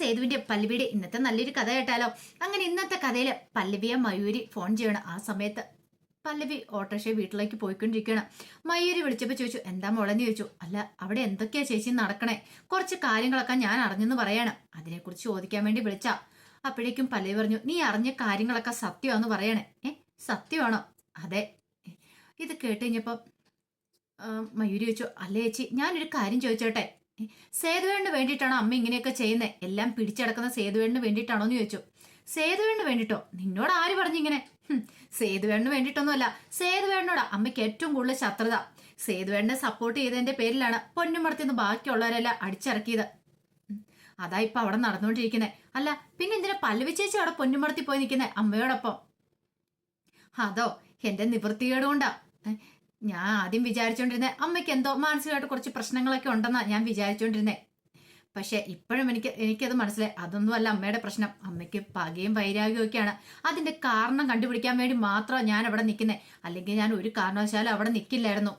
സേതുവിന്റെ പല്ലവിയുടെ ഇന്നത്തെ നല്ലൊരു കഥ കേട്ടാലോ അങ്ങനെ ഇന്നത്തെ കഥയിൽ പല്ലവിയെ മയൂരി ഫോൺ ചെയ്യണം. ആ സമയത്ത് പല്ലവി ഓട്ടോറിക്ഷ വീട്ടിലേക്ക് പോയിക്കൊണ്ടിരിക്കുകയാണ്. മയൂരി വിളിച്ചപ്പോൾ ചോദിച്ചു എന്താ മുളഞ്ഞു ചോദിച്ചു. അല്ല അവിടെ എന്തൊക്കെയാ ചേച്ചി നടക്കണേ? കുറച്ച് കാര്യങ്ങളൊക്കെ ഞാൻ അറിഞ്ഞെന്ന് പറയാണ്. അതിനെക്കുറിച്ച് ചോദിക്കാൻ വേണ്ടി വിളിച്ച. അപ്പോഴേക്കും പല്ലവി പറഞ്ഞു നീ അറിഞ്ഞ കാര്യങ്ങളൊക്കെ സത്യമാന്ന് പറയണേ. ഏ സത്യമാണോ? അതെ. ഇത് കേട്ട് കഴിഞ്ഞപ്പോൾ മയൂരി ചോദിച്ചു അല്ലേ ചേച്ചി ഞാനൊരു കാര്യം ചോദിച്ചോട്ടെ? സേതുവേണിന് വേണ്ടിയിട്ടാണോ അമ്മ ഇങ്ങനെയൊക്കെ ചെയ്യുന്നത് എല്ലാം പിടിച്ചടക്കുന്ന സേതുവേണിന് വേണ്ടിയിട്ടാണോ എന്ന് ചോദിച്ചു. സേതുവേണിന് വേണ്ടിയിട്ടോ നിന്നോട് ആര് പറഞ്ഞിങ്ങനെ? ഇങ്ങനെ സേതുവേണിന് വേണ്ടിയിട്ടൊന്നുമല്ല. സേതുവേണിനോട് അമ്മയ്ക്ക് ഏറ്റവും കൂടുതൽ ശത്രുത. സേതുവേണിനെ സപ്പോർട്ട് ചെയ്തതിന്റെ പേരിലാണ് പൊന്നുമടത്തിന്ന് ബാക്കിയുള്ളവരെല്ലാം അടിച്ചിറക്കിയത്. അതാ ഇപ്പൊ അവിടെ നടന്നുകൊണ്ടിരിക്കുന്നത് അല്ല പിന്നെ എന്തിനാ പല്ലവി ചേച്ചി അവിടെ പൊന്നുമടത്തി പോയി നിൽക്കുന്നത് അമ്മയോടൊപ്പം? അതോ എന്റെ നിവൃത്തികേട് കൊണ്ടാ? ഏ, ഞാൻ ആദ്യം വിചാരിച്ചോണ്ടിരുന്നേ അമ്മയ്ക്ക് എന്തോ മാനസികമായിട്ട് കുറച്ച് പ്രശ്നങ്ങളൊക്കെ ഉണ്ടെന്നാ ഞാൻ വിചാരിച്ചോണ്ടിരുന്നേ. പക്ഷെ ഇപ്പോഴും എനിക്ക് എനിക്കത് മനസ്സിലായി. അതൊന്നുമല്ല അമ്മയുടെ പ്രശ്നം. അമ്മയ്ക്ക് പകയും വൈരാഗ്യവും ഒക്കെയാണ് അതിന്റെ കാരണം കണ്ടുപിടിക്കാൻ വേണ്ടി മാത്രമാണ് ഞാൻ അവിടെ നിൽക്കുന്നത് അല്ലെങ്കിൽ ഞാൻ ഒരു കാരണവശാലും അവിടെ നിൽക്കില്ലായിരുന്നു.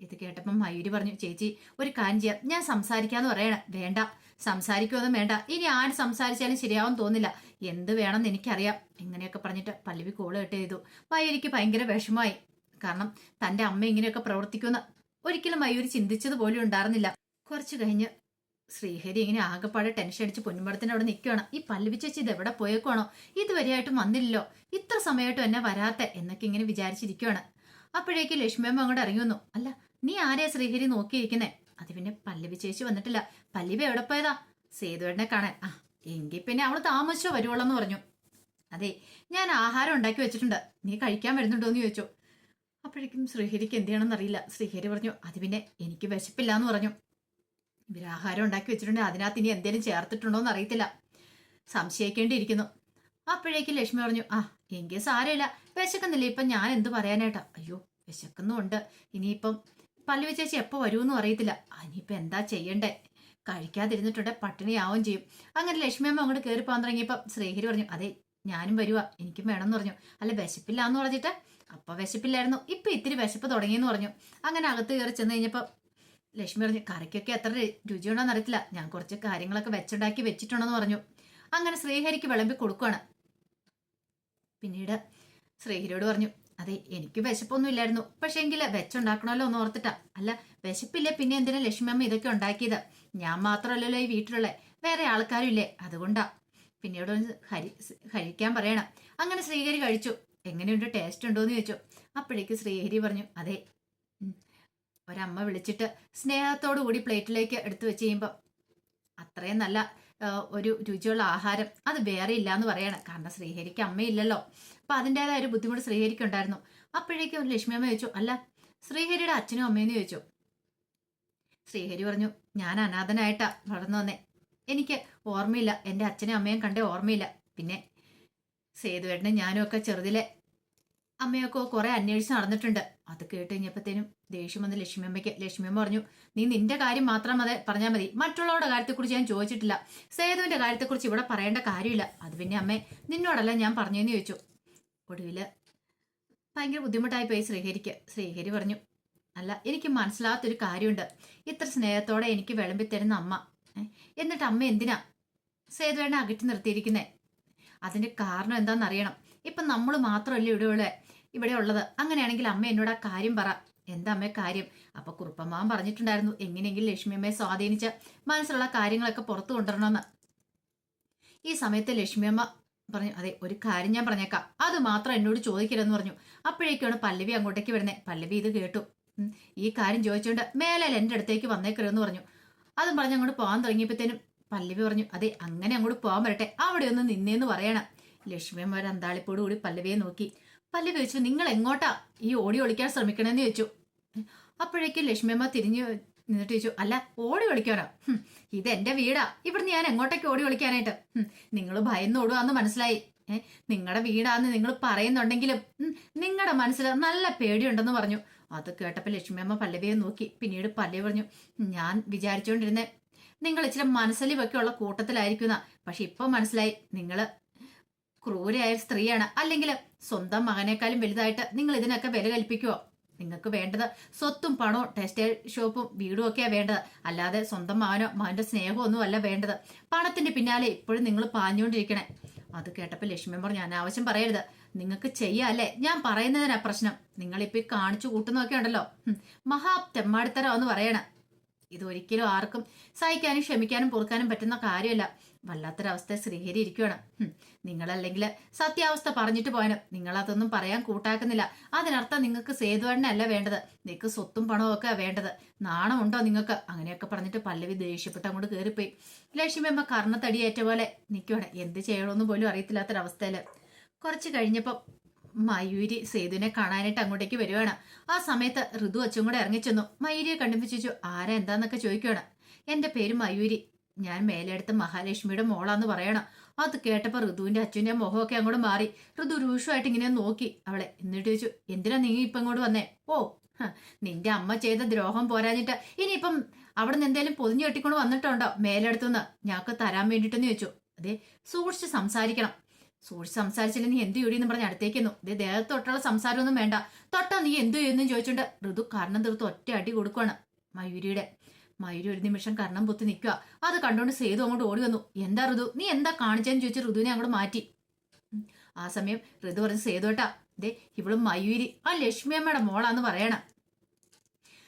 ഇത് കേട്ടപ്പം മയൂരി പറഞ്ഞു ചേച്ചി ഒരു കാര്യം ചെയ്യാം. ഞാൻ സംസാരിക്കാന്ന് പറയണേ. വേണ്ട. സംസാരിക്കുമൊന്നും വേണ്ട. ഇനി ആര് സംസാരിച്ചാലും ശരിയാവും തോന്നില്ല. എന്ത് വേണമെന്ന് എനിക്കറിയാം. ഇങ്ങനെയൊക്കെ പറഞ്ഞിട്ട് പല്ലവി കോൾ കട്ട് ചെയ്തു. മയൂരിക്ക് ഭയങ്കര വിഷമമായി. കാരണം തന്റെ അമ്മ ഇങ്ങനെയൊക്കെ പ്രവർത്തിക്കുന്ന ഒരിക്കലും മയൂരി ചിന്തിച്ചത് പോലും ഉണ്ടായിരുന്നില്ല. കുറച്ചു കഴിഞ്ഞ് ശ്രീഹരി ഇങ്ങനെ ആകെപ്പാടെ ടെൻഷൻ അടിച്ച് പൊന്നുമടത്തിന് അവിടെ നിൽക്കുകയാണ്. ഈ പല്ലവി ചേച്ചി ഇത് എവിടെ പോയേക്കുവാണോ? ഇതുവരെയായിട്ടും വന്നില്ലല്ലോ. ഇത്ര സമയമായിട്ടും എന്നെ വരാത്ത എന്നൊക്കെ ഇങ്ങനെ വിചാരിച്ചിരിക്കുകയാണ്. അപ്പോഴേക്ക് ലക്ഷ്മിയമ്മ അങ്ങോട്ട് ഇറങ്ങി വന്നു. അല്ല നീ ആരെയാ ശ്രീഹരി നോക്കിയിരിക്കുന്നേ? അത് പിന്നെ പല്ലവി ചേച്ചി വന്നിട്ടില്ല. പല്ലവി എവിടെ പോയതാ? സേതുവേടനെ കാണാൻ. ആ എങ്കിൽ പിന്നെ അവൾ താമസിച്ചോ വരുവുള്ളെന്ന് പറഞ്ഞു. അതെ ഞാൻ ആഹാരം ഉണ്ടാക്കി വെച്ചിട്ടുണ്ട്. നീ കഴിക്കാൻ വരുന്നുണ്ടോ എന്ന് ചോദിച്ചു. അപ്പോഴേക്കും ശ്രീഹരിക്ക് എന്ത് ചെയ്യണമെന്ന് അറിയില്ല. ശ്രീഹരി പറഞ്ഞു അത് പിന്നെ എനിക്ക് വിശപ്പില്ല എന്ന് പറഞ്ഞു. ഇവരാഹാരം ഉണ്ടാക്കി വെച്ചിട്ടുണ്ട്. അതിനകത്ത് ഇനി എന്തേലും ചേർത്തിട്ടുണ്ടോ എന്ന് അറിയത്തില്ല. സംശയിക്കേണ്ടിയിരിക്കുന്നു. അപ്പോഴേക്കും ലക്ഷ്മി പറഞ്ഞു ആ എങ്കിൽ സാരമില്ല വിശക്കുന്നില്ല? ഇപ്പം ഞാൻ എന്ത് പറയാനായിട്ടാ? അയ്യോ വിശക്കുന്നുണ്ട് ഇനിയിപ്പം പല്ലവി ചേച്ചി എപ്പോൾ വരുമെന്നും അറിയത്തില്ല. ഇനിയിപ്പം എന്താ ചെയ്യണ്ടേ? കഴിക്കാതിരുന്നിട്ടുണ്ട്. പട്ടിണിയാവും ചെയ്യും. അങ്ങനെ ലക്ഷ്മി അമ്മ അങ്ങോട്ട് കയറി പോകാൻ തുടങ്ങിയപ്പോൾ ശ്രീഹരി പറഞ്ഞു അതെ ഞാനും വരുവാ. എനിക്കും വേണമെന്ന് പറഞ്ഞു. അല്ല വിശപ്പില്ല എന്ന് പറഞ്ഞിട്ട് അപ്പൊ വിശപ്പില്ലായിരുന്നു. ഇപ്പൊ ഇത്തിരി വിശപ്പ് തുടങ്ങിയെന്ന് പറഞ്ഞു. അങ്ങനെ അകത്ത് കയറി ചെന്ന് കഴിഞ്ഞപ്പോൾ ലക്ഷ്മി പറഞ്ഞു കറിക്കൊക്കെ എത്ര രുചിയുണ്ടോന്ന് അറിയത്തില്ല. ഞാൻ കുറച്ച് കാര്യങ്ങളൊക്കെ വെച്ചുണ്ടാക്കി വെച്ചിട്ടുണ്ടെന്ന് പറഞ്ഞു. അങ്ങനെ ശ്രീഹരിക്ക് വിളമ്പി കൊടുക്കുകയാണ് പിന്നീട് ശ്രീഹരിയോട് പറഞ്ഞു അതെ എനിക്ക് വിശപ്പൊന്നും ഇല്ലായിരുന്നു. പക്ഷേ എങ്കിൽ വെച്ചുണ്ടാക്കണമല്ലോ എന്ന് ഓർത്തിട്ടാ. അല്ല വിശപ്പില്ലേ പിന്നെ എന്തിനാ ലക്ഷ്മി അമ്മ ഇതൊക്കെ ഉണ്ടാക്കിയത്? ഞാൻ മാത്രമല്ലല്ലോ ഈ വീട്ടിലുള്ള. വേറെ ആൾക്കാരും ഇല്ലേ? അതുകൊണ്ടാ. പിന്നീട് ഒന്ന് ഹരി കഴിക്കാൻ പറയണം. അങ്ങനെ ശ്രീഹരി കഴിച്ചു. എങ്ങനെയുണ്ട്? ടേസ്റ്റ് ഉണ്ടോ എന്ന് ചോദിച്ചു. അപ്പോഴേക്ക് ശ്രീഹരി പറഞ്ഞു അതെ. ഒരമ്മ വിളിച്ചിട്ട് സ്നേഹത്തോടു കൂടി പ്ലേറ്റിലേക്ക് എടുത്തു വെച്ച് കഴിയുമ്പോൾ അത്രയും നല്ല ഒരു രുചിയുള്ള ആഹാരം. അത് വേറെ ഇല്ല എന്ന് പറയണം. കാരണം ശ്രീഹരിക്ക് അമ്മയില്ലല്ലോ. അപ്പം അതിന്റെതായ ഒരു ബുദ്ധിമുട്ട് ശ്രീഹരിക്ക് ഉണ്ടായിരുന്നു അപ്പോഴേക്കും ലക്ഷ്മി അമ്മ ചോദിച്ചു അല്ല ശ്രീഹരിയുടെ അച്ഛനും അമ്മയെന്ന് ചോദിച്ചു? ശ്രീഹരി പറഞ്ഞു ഞാൻ അനാഥനായിട്ടാ വളർന്നു വന്നേ. എനിക്ക് ഓർമ്മയില്ല. എന്റെ അച്ഛനും അമ്മയും കണ്ടേ ഓർമ്മയില്ല. പിന്നെ സേതുവേട്ടനും ഞാനും ഒക്കെ ചെറുതിലെ അമ്മയൊക്കെ കുറെ അന്വേഷിച്ച് നടന്നിട്ടുണ്ട്. അത് കേട്ട് കഴിഞ്ഞപ്പോഴത്തേനും ദേഷ്യം വന്ന് ലക്ഷ്മിയമ്മയ്ക്ക് ലക്ഷ്മിയമ്മ പറഞ്ഞു നീ നിന്റെ കാര്യം മാത്രം അതെ പറഞ്ഞാൽ മതി. മറ്റുള്ളവരുടെ കാര്യത്തെക്കുറിച്ച് ഞാൻ ചോദിച്ചിട്ടില്ല. സേതുവിന്റെ കാര്യത്തെക്കുറിച്ച് ഇവിടെ പറയേണ്ട കാര്യമില്ല. അത് പിന്നെ അമ്മേ നിന്നോടല്ല ഞാൻ പറഞ്ഞെന്ന് ചോദിച്ചു. ഒടുവിൽ ഭയങ്കര ബുദ്ധിമുട്ടായി പോയി ശ്രീഹരിക്ക്. ശ്രീഹരി പറഞ്ഞു അല്ല എനിക്ക് മനസ്സിലാത്തൊരു കാര്യമുണ്ട്. ഇത്ര സ്നേഹത്തോടെ എനിക്ക് വിളമ്പി തരുന്ന അമ്മ. എന്നിട്ട് അമ്മ എന്തിനാ സേതുവേണ്ണ അകറ്റി നിർത്തിയിരിക്കുന്നേ? അതിന്റെ കാരണം എന്താണെന്ന് അറിയണം ഇപ്പൊ നമ്മൾ മാത്രമല്ലേ ഉള്ള. ഇവിടെ ഉള്ളത്. അങ്ങനെയാണെങ്കിൽ അമ്മ എന്നോട് ആ കാര്യം പറ. എന്താ അമ്മ കാര്യം? അപ്പൊ കുറുപ്പമ്മാവൻ പറഞ്ഞിട്ടുണ്ടായിരുന്നു. എങ്ങനെയെങ്കിലും ലക്ഷ്മി അമ്മയെ സ്വാധീനിച്ച് മനസ്സിലുള്ള കാര്യങ്ങളൊക്കെ പുറത്തു കൊണ്ടുവരണമെന്ന്. ഈ സമയത്ത് ലക്ഷ്മിയമ്മ പറഞ്ഞു അതെ ഒരു കാര്യം ഞാൻ പറഞ്ഞേക്കാം. അത് മാത്രം എന്നോട് ചോദിക്കരുതെന്ന് പറഞ്ഞു. അപ്പോഴേക്കാണ് പല്ലവി അങ്ങോട്ടേക്ക് വരുന്നത് പല്ലവി ഇത് കേട്ടു. ഈ കാര്യം ചോദിച്ചുകൊണ്ട് മേലാൽ എന്റെ അടുത്തേക്ക് വന്നേക്കരുതെന്ന് പറഞ്ഞു. അതും പറഞ്ഞ് അങ്ങോട്ട് പോകാൻ തുടങ്ങിയപ്പോഴത്തേനും പല്ലവി പറഞ്ഞു അതെ അങ്ങനെ അങ്ങോട്ട് പോകാൻ വരട്ടെ. അവിടെ ഒന്ന് നിന്നേന്ന് പറയണം. ലക്ഷ്മിയമ്മ ഒരു അന്താളിപ്പോട് കൂടി പല്ലവിയെ നോക്കി. പല്ലവി ചോദിച്ചു നിങ്ങൾ എങ്ങോട്ടാ ഈ ഓടി ഒളിക്കാൻ ശ്രമിക്കണമെന്ന് ചോദിച്ചു. അപ്പോഴേക്കും ലക്ഷ്മിയമ്മ തിരിഞ്ഞു നിന്നിട്ട് ചോദിച്ചു അല്ല ഓടി ഒളിക്കാനോ? ഇത് എന്റെ വീടാ. ഇവിടുന്ന് ഞാൻ എങ്ങോട്ടേക്ക് ഓടി ഒളിക്കാനായിട്ട്? നിങ്ങൾ ഭയന്ന് ഓടുവാന്ന് മനസ്സിലായി. ഏഹ് നിങ്ങളുടെ വീടാന്ന് നിങ്ങൾ പറയുന്നുണ്ടെങ്കിലും നിങ്ങളുടെ മനസ്സിൽ നല്ല പേടിയുണ്ടെന്ന് പറഞ്ഞു. അത് കേട്ടപ്പോൾ ലക്ഷ്മിയമ്മ പല്ലവിയെ നോക്കി. പിന്നീട് പല്ലവി പറഞ്ഞു ഞാൻ വിചാരിച്ചുകൊണ്ടിരുന്നേ നിങ്ങൾ ഇച്ചിരി മനസ്സലിവൊക്കെ ഉള്ള കൂട്ടത്തിലായിരിക്കുന്ന. പക്ഷെ ഇപ്പൊ മനസ്സിലായി. നിങ്ങൾ ക്രൂരയായ സ്ത്രീയാണ്. അല്ലെങ്കിൽ സ്വന്തം മകനേക്കാളും വലുതായിട്ട് നിങ്ങൾ ഇതിനൊക്കെ വില കൽപ്പിക്കുമോ നിങ്ങൾക്ക് വേണ്ടത് സ്വത്തും പണവും ടെക്സ്റ്റൈൽ ഷോപ്പും വീടും ഒക്കെയാണ് വേണ്ടത്. അല്ലാതെ സ്വന്തം മകനോ മകന്റെ സ്നേഹമോ ഒന്നും അല്ല വേണ്ടത്. പണത്തിന്റെ പിന്നാലെ ഇപ്പോഴും നിങ്ങൾ പാഞ്ഞുകൊണ്ടിരിക്കണേ. അത് കേട്ടപ്പോൾ ലക്ഷ്മി പറഞ്ഞു അനാവശ്യം പറയരുത്. നിങ്ങൾക്ക് ചെയ്യാല്ലേ? ഞാൻ പറയുന്നതിനാ പ്രശ്നം. നിങ്ങളിപ്പോ കാണിച്ചു കൂട്ടുന്നൊക്കെ ഉണ്ടല്ലോ. മഹാ തെമ്മാടിത്തരം എന്ന് പറയണ ഇതൊരിക്കലും ആർക്കും സഹിക്കാനും ക്ഷമിക്കാനും പൊറുക്കാനും പറ്റുന്ന കാര്യമല്ല. വല്ലാത്തൊരവസ്ഥ ശ്രീഹരി ഇരിക്കുകയാണ് ഹും, നിങ്ങളല്ലെങ്കിൽ സത്യാവസ്ഥ പറഞ്ഞിട്ട് പോയാലും നിങ്ങളതൊന്നും പറയാൻ കൂട്ടാക്കുന്നില്ല. അതിനർത്ഥം നിങ്ങൾക്ക് സേതുവണ്ണല്ല വേണ്ടത്. നിങ്ങൾക്ക് സ്വത്തും പണവും ഒക്കെ വേണ്ടത്. നാണമുണ്ടോ നിങ്ങൾക്ക്? അങ്ങനെയൊക്കെ പറഞ്ഞിട്ട് പല്ലവി ദേഷ്യപ്പെട്ട് അങ്ങോട്ട് കയറിപ്പോയി ലക്ഷ്മിയമ്മ കർണത്തടിയേറ്റ പോലെ നിൽക്കുവാണ് എന്ത് ചെയ്യണമെന്ന് പോലും അറിയത്തില്ലാത്തൊരവസ്ഥയിൽ. കുറച്ച് കഴിഞ്ഞപ്പോൾ മയൂരി സേതുവിനെ കാണാനായിട്ട് അങ്ങോട്ടേക്ക് വരുവാണ്. ആ സമയത്ത് ഋതു അച്ഛൻ കൂടെ ഇറങ്ങിച്ചെന്നു. മയൂരിയെ കണ്ടുപിടിച്ചു ആരാ എന്താന്നൊക്കെ ചോദിക്കുവാണ്. എന്റെ പേര് മയൂരി. ഞാൻ മേലെടുത്ത് മഹാലക്ഷ്മിയുടെ മോളാന്ന് പറയണം. അത് കേട്ടപ്പോൾ ഋതുവിന്റെ അച്ഛന്റെ മുഖമൊക്കെ അങ്ങോട്ട് മാറി. ഋതു രൂക്ഷമായിട്ട് ഇങ്ങനെ നോക്കി. അവളെ എന്നിട്ട് ചോദിച്ചു എന്തിനാ നീ ഇപ്പം ഇങ്ങോട്ട് വന്നേ? ഓ നിന്റെ അമ്മ ചെയ്ത ദ്രോഹം പോരാഞ്ഞിട്ട് ഇനിയിപ്പം അവിടെ നിന്ന് എന്തേലും പൊതിഞ്ഞു കെട്ടിക്കൊണ്ട് വന്നിട്ടുണ്ടോ മേലെടുത്തുനിന്ന്? ഞങ്ങൾക്ക് തരാൻ വേണ്ടിട്ടെന്ന് ചോദിച്ചു. അതെ സൂക്ഷിച്ച് സംസാരിക്കണം. സൂക്ഷിച്ച് സംസാരിച്ചില്ല നീ എന്ത് എന്ന് പറഞ്ഞ് അടുത്തേക്കുന്നു ഇതേ ദേഹത്തൊട്ടുള്ള സംസാരമൊന്നും വേണ്ട. തൊട്ടാ നീ എന്തു ചെയ്യുന്നു? ചോദിച്ചുകൊണ്ട് ഋതു കാരണം തീർത്ത് ഒറ്റ അടി കൊടുക്കുവാണ് മയൂരിയുടെ. മയൂരി ഒരു നിമിഷം കർണം പൊത്തി നിൽക്കുക. അത് കണ്ടുകൊണ്ട് സേതു അങ്ങോട്ട് ഓടി വന്നു. എന്താ ഋതു? നീ എന്താ കാണിച്ചെന്ന് ചോദിച്ച് ഋതുവിനെ അങ്ങോട്ട് മാറ്റി. ആ സമയം ഋതു പറഞ്ഞു സേതുവേട്ടാ ദേ ഇവളും മയൂരി. ആ ലക്ഷ്മി അമ്മയുടെ മോളാന്ന് പറയണം.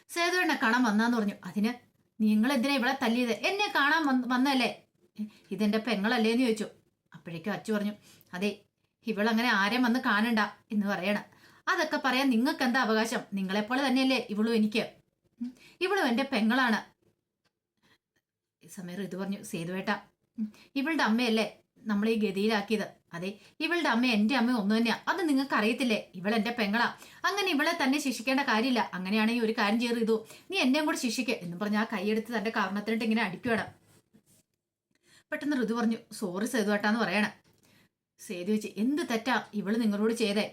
സേതുവേണ്ണ കാണാൻ വന്നാന്ന് പറഞ്ഞു. അതിന് നിങ്ങൾ എന്തിനാ ഇവിടെ തല്ലിയത്? എന്നെ കാണാൻ വന്ന- വന്നല്ലേ ഇതെന്റെ പെങ്ങളല്ലേ എന്ന് ചോദിച്ചു. അപ്പോഴേക്കും അച്ചു പറഞ്ഞു അതെ ഇവളങ്ങനെ ആരെയും വന്ന് കാണണ്ട എന്ന് പറയണം. അതൊക്കെ പറയാൻ നിങ്ങൾക്ക് എന്താ അവകാശം? നിങ്ങളെപ്പോലെ തന്നെയല്ലേ ഇവളും എനിക്ക്. ഇവളും എന്റെ പെങ്ങളാണ്. സമയം ഇത് പറഞ്ഞു സേതുവേട്ട ഇവളുടെ അമ്മയല്ലേ നമ്മൾ ഈ ഗതിയിലാക്കിയത്? അതെ ഇവളുടെ അമ്മ എന്റെ അമ്മ ഒന്നു തന്നെയാ. അത് നിങ്ങൾക്ക് അറിയത്തില്ലേ ഇവൾ എന്റെ പെങ്ങളാ. അങ്ങനെ ഇവളെ തന്നെ ശിക്ഷിക്കേണ്ട കാര്യമില്ല. അങ്ങനെയാണെങ്കിൽ ഒരു കാര്യം ചെയ്ത് ഇതു. നീ എന്നെയും കൂടെ ശിക്ഷിക്കുക എന്ന് പറഞ്ഞ് ആ കൈയെടുത്ത് തന്റെ കാരണത്തിനിട്ട് ഇങ്ങനെ അടിക്കുവാണ്. പെട്ടെന്ന് ഋതു പറഞ്ഞു സോറി സേതുവേട്ടാന്ന് പറയണം. സേതു വെച്ച് എന്ത് തെറ്റാ ഇവൾ നിങ്ങളോട് ചെയ്തേ?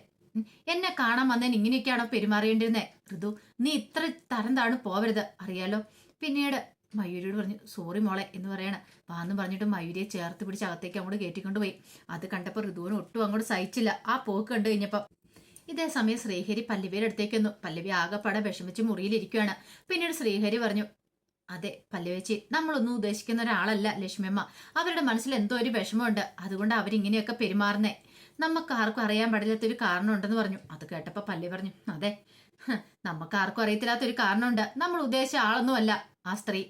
എന്നെ കാണാൻ വന്നതിന് ഇങ്ങനെയൊക്കെയാണോ പെരുമാറേണ്ടിരുന്നേ? ഋതു നീ ഇത്ര തരം താണ് പോവരുത് അറിയാലോ? പിന്നീട് മയൂരിയോട് പറഞ്ഞു സോറി മോളെ എന്ന് പറയണം. വാന്ന് പറഞ്ഞിട്ട് മയൂരിയെ ചേർത്ത് പിടിച്ച് അകത്തേക്ക് അങ്ങോട്ട് കയറ്റിക്കൊണ്ട് പോയി. അത് കണ്ടപ്പോൾ ഋതുവിന് ഒട്ടും അങ്ങോട്ട് സഹിച്ചില്ല. ആ പോക്ക് കണ്ടു കഴിഞ്ഞപ്പോൾ ഇതേ സമയം ശ്രീഹരി പല്ലവിയുടെ അടുത്തേക്ക് വന്നു. പല്ലവി ആകെപ്പാടെ വിഷമിച്ച് മുറിയിലിരിക്കുകയാണ് പിന്നീട് ശ്രീഹരി പറഞ്ഞു അതെ പല്ലവേച്ചി നമ്മളൊന്നും ഉദ്ദേശിക്കുന്ന ഒരാളല്ല ലക്ഷ്മിയമ്മ. അവരുടെ മനസ്സിൽ എന്തോ ഒരു വിഷമമുണ്ട്. അതുകൊണ്ട് അവരിങ്ങനെയൊക്കെ പെരുമാറുന്നേ. നമുക്ക് ആർക്കും അറിയാൻ പാടില്ലാത്തൊരു കാരണമുണ്ടെന്ന് പറഞ്ഞു. അത് കേട്ടപ്പോൾ പല്ലി പറഞ്ഞു അതെ നമുക്ക് ആർക്കും അറിയത്തില്ലാത്തൊരു കാരണമുണ്ട്. നമ്മൾ ഉദ്ദേശിച്ച ആളൊന്നുമല്ല ആ സ്ത്രീ.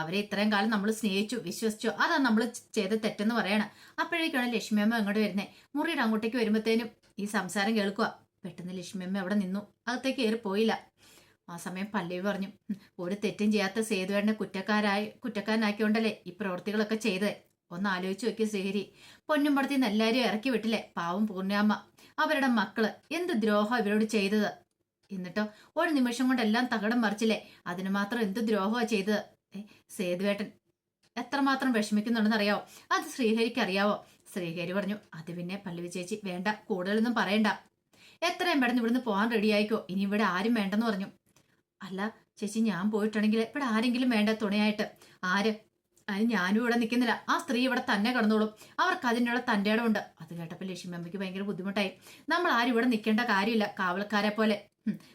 അവരെ ഇത്രയും കാലം നമ്മൾ സ്നേഹിച്ചു വിശ്വസിച്ചു. അതാണ് നമ്മൾ ചെയ്ത തെറ്റെന്ന് പറയണം. അപ്പോഴേക്കാണ് ലക്ഷ്മിയമ്മ അങ്ങോട്ട് വരുന്നത് മുറിയുടെ അങ്ങോട്ടേക്ക് വരുമ്പോഴത്തേനും ഈ സംസാരം കേൾക്കുക. പെട്ടെന്ന് ലക്ഷ്മിയമ്മ അവിടെ നിന്നു. അകത്തേക്ക് കയറി പോയില്ല. ആ സമയം പല്ലവി പറഞ്ഞു. ഒരു തെറ്റും ചെയ്യാത്ത സേതുവേടനെ കുറ്റക്കാരായി കുറ്റക്കാരനാക്കിയോണ്ടല്ലേ ഈ പ്രവൃത്തികളൊക്കെ ചെയ്തത് ഒന്ന് ആലോചിച്ച് നോക്കിയ ശ്രീഹരി. പൊന്നും നിന്ന് എല്ലാവരും ഇറക്കി വിട്ടില്ലേ? പാവം പൂർണാമ്മ അവരുടെ മക്കൾ. എന്ത് ദ്രോഹം ഇവരോട് ചെയ്തത്? എന്നിട്ടോ ഒരു നിമിഷം കൊണ്ടെല്ലാം തകടം മറിച്ചില്ലേ? അതിന് മാത്രം എന്ത് ദ്രോഹമാണ് ചെയ്തത്? സേതുവേട്ടൻ എത്രമാത്രം വിഷമിക്കുന്നുണ്ടെന്ന് അറിയാവോ അത് ശ്രീഹരിക്ക് അറിയാവോ ശ്രീഹരി പറഞ്ഞു അത് പിന്നെ പല്ലവി ചേച്ചി വേണ്ട കൂടുതലൊന്നും പറയണ്ട. എത്രയും പെട്ടെന്ന് ഇവിടുന്ന് പോകാൻ റെഡിയായിക്കോ ഇനി ഇവിടെ ആരും വേണ്ടെന്ന് പറഞ്ഞു. അല്ല ചേച്ചി ഞാൻ പോയിട്ടുണ്ടെങ്കിൽ ഇവിടെ ആരെങ്കിലും വേണ്ട തുണയായിട്ട്? ആര്? അതിന് ഞാനും ഇവിടെ നിൽക്കുന്നില്ല. ആ സ്ത്രീ ഇവിടെ തന്നെ കിടന്നോളും. അവർക്ക് അതിനുള്ള തന്റെ ഇടമുണ്ട്. അത് കേട്ടപ്പോൾ ലക്ഷ്മി അമ്മയ്ക്ക് ഭയങ്കര ബുദ്ധിമുട്ടായി. നമ്മൾ ആരും ഇവിടെ നിൽക്കേണ്ട കാര്യമില്ല കാവൽക്കാരെ പോലെ.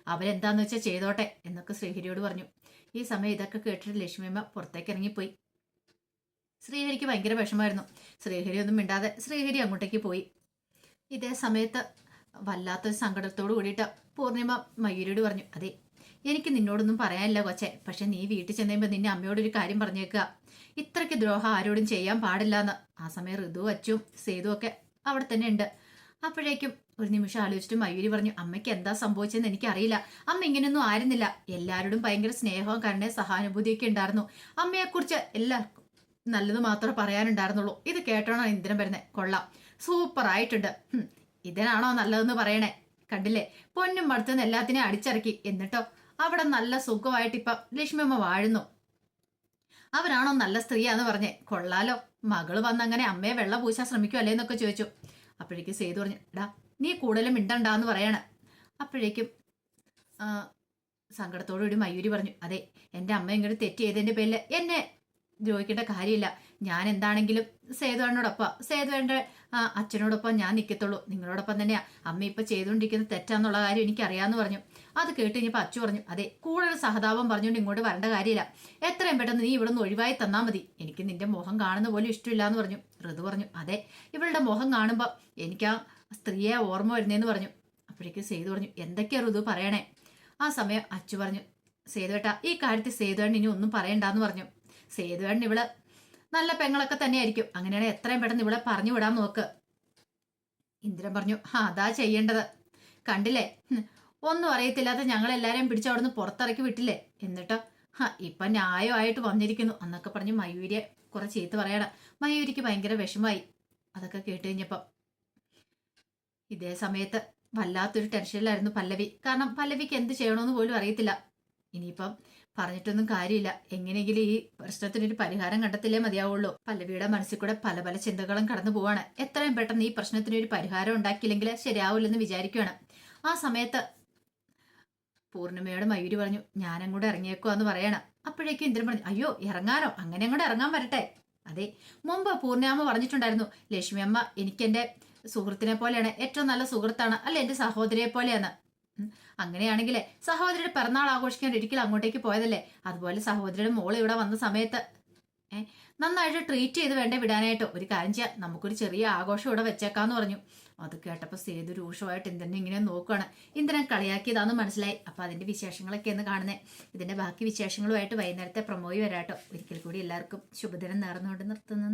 അവരെന്താന്ന് വെച്ചാൽ ചെയ്തോട്ടെ എന്നൊക്കെ ശ്രീഹരിയോട് പറഞ്ഞു. ഈ സമയം ഇതൊക്കെ കേട്ടിട്ട് ലക്ഷ്മിയമ്മ പുറത്തേക്ക് ഇറങ്ങിപ്പോയി. ശ്രീഹരിക്ക് ഭയങ്കര വിഷമമായിരുന്നു. ശ്രീഹരി ഒന്നും മിണ്ടാതെ ശ്രീഹരി അങ്ങോട്ടേക്ക് പോയി. ഇതേ സമയത്ത് വല്ലാത്തൊരു സങ്കടത്തോട് കൂടിയിട്ട് പൂർണിമ മയൂരിയോട് പറഞ്ഞു അതെ എനിക്ക് നിന്നോടൊന്നും പറയാനില്ല കൊച്ചെ പക്ഷെ നീ വീട്ടിൽ ചെന്നുമ്പോൾ നിന്നെ അമ്മയോടൊരു കാര്യം പറഞ്ഞേക്കുക. ഇത്രയ്ക്ക് ദ്രോഹം ആരോടും ചെയ്യാൻ പാടില്ല എന്ന് ആ സമയം ഋതു അച്ചും സേതു ഒക്കെ അവിടെ തന്നെ ഉണ്ട്. അപ്പോഴേക്കും ഒരു നിമിഷം ആലോചിച്ചിട്ട് മയൂരി പറഞ്ഞു അമ്മയ്ക്ക് എന്താ സംഭവിച്ചതെന്ന് എനിക്കറിയില്ല. അമ്മ ഇങ്ങനെയൊന്നും ആയിരുന്നില്ല. എല്ലാവരോടും ഭയങ്കര സ്നേഹവും കരുണയും സഹാനുഭൂതിയൊക്കെ ഉണ്ടായിരുന്നു. അമ്മയെക്കുറിച്ച് എല്ലാവർക്കും നല്ലത് മാത്രമേ പറയാനുണ്ടായിരുന്നുള്ളൂ. ഇത് കേട്ടോണോ ഇന്ദ്രൻ വരുന്നത് കൊള്ളാം. സൂപ്പർ ആയിട്ടുണ്ട് ഇതിനാണോ നല്ലതെന്ന് പറയണേ? കണ്ടില്ലേ? പൊന്നും മടുത്തുനിന്ന് എല്ലാത്തിനെയും അടിച്ചിറക്കി. എന്നിട്ടോ? അവിടെ നല്ല സുഖമായിട്ട് ഇപ്പൊ ലക്ഷ്മിയമ്മ വാഴുന്നു. അവരാണോ നല്ല സ്ത്രീയാന്ന് പറഞ്ഞേ കൊള്ളാലോ. മകൾ വന്നങ്ങനെ അമ്മയെ വെള്ളം പൂശാൻ ശ്രമിക്കുമല്ലേ എന്നൊക്കെ ചോദിച്ചു. അപ്പോഴേക്കും സേതു പറഞ്ഞു എടാ നീ കൂടുതലും മിണ്ടണ്ടാന്ന് പറയാണ്. അപ്പോഴേക്കും സങ്കടത്തോടുകൂടി മയൂരി പറഞ്ഞു അതെ എന്റെ അമ്മ ഇങ്ങോട്ട് തെറ്റ് ചെയ്തതിന്റെ പേരിൽ എന്നെ ദ്രോഹിക്കേണ്ട കാര്യമില്ല. ഞാൻ എന്താണെങ്കിലും സേതുവേണ്ണോടൊപ്പം സേതുവേണ്ട അച്ഛനോടൊപ്പം ഞാൻ നിൽക്കത്തുള്ളൂ നിങ്ങളോടൊപ്പം തന്നെയാ. അമ്മ ഇപ്പം ചെയ്തുകൊണ്ടിരിക്കുന്ന തെറ്റാന്നുള്ള കാര്യം എനിക്കറിയാമെന്ന് പറഞ്ഞു. അത് കേട്ട് കഴിഞ്ഞപ്പോൾ അച്ചു പറഞ്ഞു അതെ കൂടുതൽ സഹതാപം പറഞ്ഞുകൊണ്ട് ഇങ്ങോട്ട് വരേണ്ട കാര്യമില്ല. എത്രയും പെട്ടെന്ന് നീ ഇവിടെ നിന്ന് ഒഴിവായി തന്നാൽ മതി. എനിക്ക് നിന്റെ മുഖം കാണുന്ന പോലും ഇഷ്ടമില്ല എന്ന് പറഞ്ഞു. ഋതു പറഞ്ഞു അതെ ഇവളുടെ മുഖം കാണുമ്പോൾ എനിക്ക് ആ സ്ത്രീയെ ഓർമ്മ വരുന്നേന്ന് പറഞ്ഞു. അപ്പോഴേക്കും സേതു പറഞ്ഞു എന്തൊക്കെയാണ് ഋതു പറയണേ? ആ സമയം അച്ചു പറഞ്ഞു സേതുവേട്ട ഈ കാര്യത്തിൽ സേതുവേണ്ണി ഇനി ഒന്നും പറയണ്ടെന്ന് പറഞ്ഞു. സേതുവേണ്ണി ഇവൾ നല്ല പെങ്ങളൊക്കെ തന്നെയായിരിക്കും. അങ്ങനെയാണെങ്കിൽ എത്രയും പെട്ടെന്ന് ഇവിടെ പറഞ്ഞു വിടാൻ നോക്ക്. ഇന്ദ്രൻ പറഞ്ഞു ആ അതാ ചെയ്യേണ്ടത്. കണ്ടില്ലേ? ഒന്നും അറിയത്തില്ലാത്ത ഞങ്ങളെല്ലാരെയും പിടിച്ച് അവിടുന്ന് പുറത്തിറക്കി വിട്ടില്ലേ? എന്നിട്ടോ ഹാ ഇപ്പൊ ന്യായമായിട്ട് വന്നിരിക്കുന്നു. എന്നൊക്കെ പറഞ്ഞു മയൂരിയെ കുറെ ചീത്ത പറയണം. മയൂരിക്ക് ഭയങ്കര വിഷമായി അതൊക്കെ കേട്ട് കഴിഞ്ഞപ്പം ഇതേ സമയത്ത് വല്ലാത്തൊരു ടെൻഷനിലായിരുന്നു പല്ലവി. കാരണം പല്ലവിക്ക് എന്ത് ചെയ്യണമെന്ന് പോലും അറിയത്തില്ല. ഇനിയിപ്പം പറഞ്ഞിട്ടൊന്നും കാര്യമില്ല. എങ്ങനെയെങ്കിലും ഈ പ്രശ്നത്തിനൊരു പരിഹാരം കണ്ടെത്തില്ലേ മതിയാവുള്ളൂ. പല്ലവിയുടെ മനസ്സിൽ കൂടെ പല പല ചിന്തകളും കടന്നു പോവാണ്. എത്രയും പെട്ടെന്ന് ഈ പ്രശ്നത്തിനൊരു പരിഹാരം ഉണ്ടാക്കിയില്ലെങ്കിൽ ശരിയാവില്ലെന്ന് വിചാരിക്കുകയാണ് ആ സമയത്ത് പൂർണിമയോട് മയൂരി പറഞ്ഞു ഞാനും കൂടെ ഇറങ്ങിയേക്കോ എന്ന് പറയണം. അപ്പോഴേക്കും ഇന്ദ്രൻ പറഞ്ഞു അയ്യോ ഇറങ്ങാനോ? അങ്ങനെ അങ്ങോട്ട് ഇറങ്ങാൻ വരട്ടെ. അതെ മുമ്പ് പൂർണിമാമ പറഞ്ഞിട്ടുണ്ടായിരുന്നു ലക്ഷ്മി അമ്മ എനിക്കെന്റെ സുഹൃത്തിനെ പോലെയാണ് ഏറ്റവും നല്ല സുഹൃത്താണ്. അല്ലെ? എന്റെ സഹോദരിയെ പോലെയാണ്. അങ്ങനെയാണെങ്കിലേ സഹോദരിയുടെ പിറന്നാൾ ആഘോഷിക്കാൻ ഒരിക്കലും അങ്ങോട്ടേക്ക് പോയതല്ലേ? അതുപോലെ സഹോദരിയുടെ മോൾ ഇവിടെ വന്ന സമയത്ത് ഏ നന്നായിട്ട് ട്രീറ്റ് ചെയ്ത് വേണ്ടേ വിടാനായിട്ട്? ഒരു കാര്യം ചെയ്യാം. നമുക്കൊരു ചെറിയ ആഘോഷം ഇവിടെ വെച്ചേക്കാന്ന് പറഞ്ഞു. അത് കേട്ടപ്പോൾ സേതു രൂക്ഷമായിട്ട് ഇന്ദ്രനെ ഇങ്ങനെ നോക്കുകയാണ് ഇന്ദ്രൻ കളിയാക്കിയതാന്ന് മനസ്സിലായി. അപ്പൊ അതിന്റെ വിശേഷങ്ങളൊക്കെ എന്ന് കാണുന്നത് ഇതിന്റെ ബാക്കി വിശേഷങ്ങളുമായിട്ട് വൈകുന്നേരത്തെ പ്രമോയി വരാട്ടോ. ഒരിക്കൽ കൂടി എല്ലാവർക്കും ശുഭദിനം നേർന്നുകൊണ്ട് നിർത്തുന്നു.